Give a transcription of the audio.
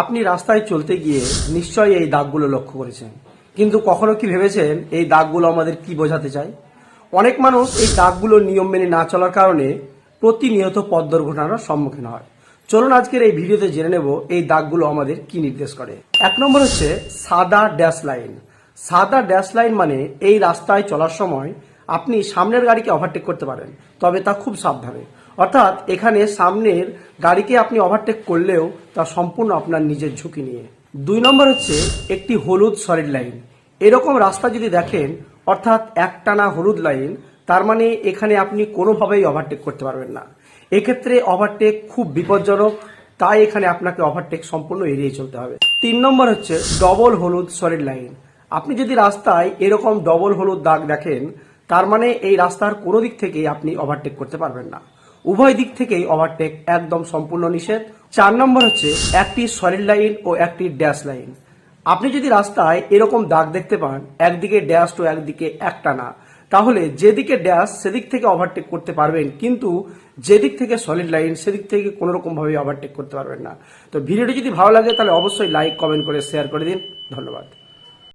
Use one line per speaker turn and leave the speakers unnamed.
আপনি রাস্তায় চলতে গিয়ে নিশ্চয়ই এই দাগগুলো লক্ষ্য করেছেন। কিন্তু কখনো কি ভেবেছেন এই দাগগুলো আমাদের কি বোঝাতে চায়? অনেক মানুষ এই দাগগুলো নিয়ম মেনে না চলার কারণে প্রতিনিয়ত পথ দুর্ঘটনার সম্মুখীন হয়। চলুন আজকের এই ভিডিওতে জেনে নেব এই দাগগুলো আমাদের কি নির্দেশ করে। এক নম্বর হচ্ছে সাদা ড্যাশ লাইন। সাদা ড্যাশ লাইন মানে এই রাস্তায় চলার সময় আপনি সামনের গাড়িকে ওভারটেক করতে পারেন, তবে তা খুব সাবধানে। অর্থাৎ এখানে সামনের গাড়িকে আপনি ওভারটেক করলেও তা সম্পূর্ণ আপনার নিজের ঝুঁকি নিয়ে। দুই নম্বর হচ্ছে একটি হলুদ সলিড লাইন এরকম রাস্তা যদি দেখেন, অর্থাৎ একটানা হলুদ লাইন তার মানে এখানে আপনি কোনোভাবেই ওভারটেক করতে পারবেন না। এক্ষেত্রে ওভারটেক খুব বিপজ্জনক, তাই এখানে আপনাকে ওভারটেক সম্পূর্ণ এড়িয়ে চলতে হবে। তিন নম্বর হচ্ছে ডবল হলুদ সলিড লাইন আপনি যদি রাস্তায় এরকম ডবল হলুদ দাগ দেখেন, তার মানে এই রাস্তার কোনো দিক থেকেই আপনি ওভারটেক করতে পারবেন না। উভয় দিক থেকেই ওভারটেক একদম সম্পূর্ণ নিষেধ। চার নম্বর হচ্ছে একটি সলিড লাইন ও একটি ড্যাশ লাইন আপনি যদি রাস্তায় এরকম দাগ দেখতে পান, একদিকে ড্যাশ তো একদিকে একটা না, তাহলে যেদিকে ড্যাশ সেদিক থেকে ওভারটেক করতে পারবেন, কিন্তু যেদিক থেকে সলিড লাইন সেদিক থেকে কোনো রকম ভাবে ওভারটেক করতে পারবেন না। তো ভিডিওটি যদি ভালো লাগে, তাহলে অবশ্যই লাইক কমেন্ট করে শেয়ার করে দিন। ধন্যবাদ।